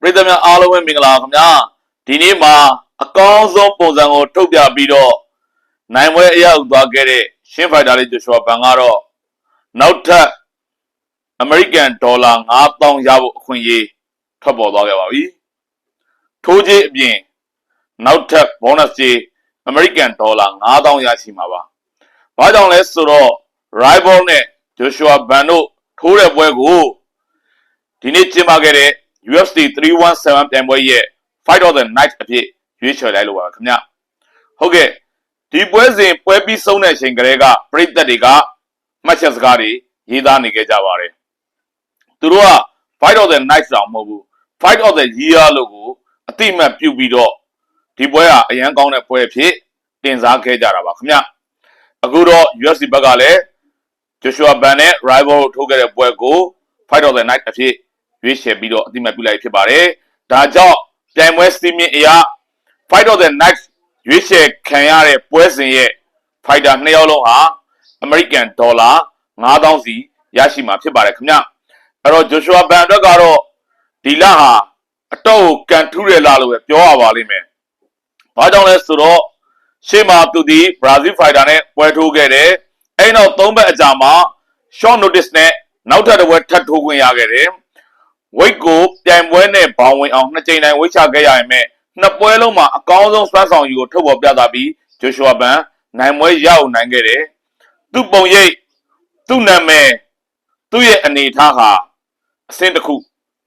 ပရိသတ်များအားလုံးပဲမင်္ဂလာပါခင်ဗျာဒီနေ့မှာအကောင်းဆုံးပုံစံကိုထုတ်ပြပြီးတော့နိုင်ပွဲအရောက်သွားခဲ့တဲ့ရှင်းဖိုက်တာလေးဂျိုရှွာဘန်ကတော့နောက်ထပ်အမေရိကန်ဒေါ်လာ9000ရဖို့အခွင့်အရေးထွက်ပေါ်သွားခဲ့ပါပြီထိုးကြီးအပြင်နောက်ထပ် bonus ကြီးအမေရိကန်ဒေါ်လာ9000ရရှိမှာပါဘာကြောင့်လဲဆိုတော့ rival နဲ့ဂျိုရှွာဘန်တို့ထိုးတဲ့ပွဲကိုဒီနေ့ကျင်းပခဲ့တဲ့ UFC 317ပြိုင်ပွဲရဲ့ Fight of the Night အဖြစ်ရွေးချယ်လိုက်လို့ပါခင်ဗျဟုတ်ကဲ့ဒီပွဲစဉ်ပွဲပြီးဆုံးတဲ့အချိန်ကလေးကပရိသတ်တွေကမှတ်ချက်စကားတွေရေးသားနေခဲ့ကြပါတယ်သူတို့က Fight of the Night တောင်မဟုတ်ဘူး Fight of the Year လို့ကိုအတိအမှတ်ပြုပြီးတော့ဒီပွဲဟာအရန်ကောင်းတဲ့ပွဲအဖြစ်တင်စားခဲ့ကြတာပါခင်ဗျအခုတော့ UFC ဘက်ကလည်း Joshua Ban နဲ့ Rival ထိုးခဲ့တဲ့ပွဲကို Fight of the Night အဖြစ် ရွေးချယ်ပြီးတော့အတိအမှတ်ပြုလိုက်ဖြစ်ပါတယ်။ဒါကြောင့်ပြိုင်ပွဲစည်းမျဉ်းအရ Fight of the Night ရွေးချယ်ခံရတဲ့ပွဲစဉ်ရဲ့ fighter နှစ်ယောက်လုံးဟာ American Dollar 9000စီရရှိမှာဖြစ်ပါတယ်ခင်ဗျ။အဲ့တော့ Joshua Ban အတွက်ကတော့ဒီလဟာအတော့ကိုကန်ထူးတယ်လားလို့ပဲပြောရပါလိမ့်မယ်။ဘာကြောင့်လဲဆိုတော့ရှေ့မှာသူဒီ Brazil fighter နဲ့ပွဲထိုးခဲ့တယ်။အဲ့နောက်၃ဘက်အကြာမှာ short notice နဲ့နောက်ထပ်တစ်ပွဲထပ်ထိုးခွင့်ရခဲ့တယ်။ weight ကိုပြိုင်ပွဲနဲ့ဘောင်ဝင်အောင်နှစ်ကြိမ်တိုင်ဝိတ်ချခဲ့ရရင်မဲ့နှစ်ပွဲလုံးမှာအကောင်းဆုံးစွမ်းဆောင်ရည်ကိုထုတ်ပေါ်ပြသပြီးဂျိုရှွာဘန်နိုင်ပွဲရအောင်နိုင်ခဲ့တယ်။သူ့ပုံရိပ်သူ့နာမည်သူ့ရဲ့အနေအထားဟာအဆင့်တစ်ခု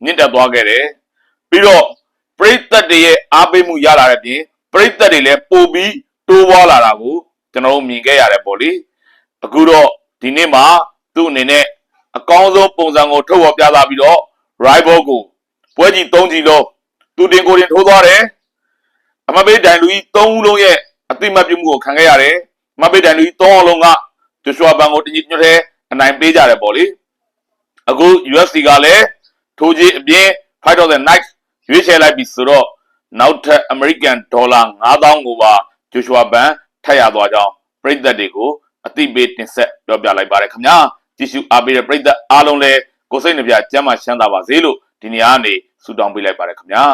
မြင့်တက်သွားခဲ့တယ်။ပြီးတော့ပရိသတ်တွေရဲ့အားပေးမှုရလာတဲ့ပြင်ပရိသတ်တွေလည်းပိုပြီးတိုးပွားလာတာကိုကျွန်တော်တို့မြင်ခဲ့ရတယ်ပေါ့လေ။အခုတော့ဒီနေ့မှာသူ့အနေနဲ့အကောင်းဆုံးပုံစံကိုထုတ်ပေါ်ပြသပြီးတော့ rival ကိုပွဲကြီး၃ကြီးလုံးသူတင်ကိုယ်တင်ထိုးသွားတယ်အမဘေးဒိုင်လူကြီး၃ဦးလုံးရဲ့အတိမတ်ပြုမှုကိုခံခဲ့ရတယ်အမဘေးဒိုင်လူကြီး၃အောင်လုံးကဂျိုရှွာဘန်ကိုတညီညွတ်တဲ့အနိုင်ပေးကြတယ်ပေါ့လေအခု UFC ကလည်းထိုးကြီးအပြင် Fight of the Night ရွေးချယ်လိုက်ပြီဆိုတော့နောက်ထပ် American Dollar 9000ကိုပါဂျိုရှွာဘန်ထပ်ရသွားကြောင်းပြည်သက်တွေကိုအသိပေးတင်ဆက်ပြောပြလိုက်ပါတယ်ခင်ဗျာကြည့်ရှုအားပေးတဲ့ပြည်သက်အားလုံးလည်း ကိုယ်စိတ်နှပြကျမ်းမှချမ်းသာပါစေလို့ဒီနေရာကနေဆုတောင်းပေးလိုက်ပါတယ်ခင်ဗျာ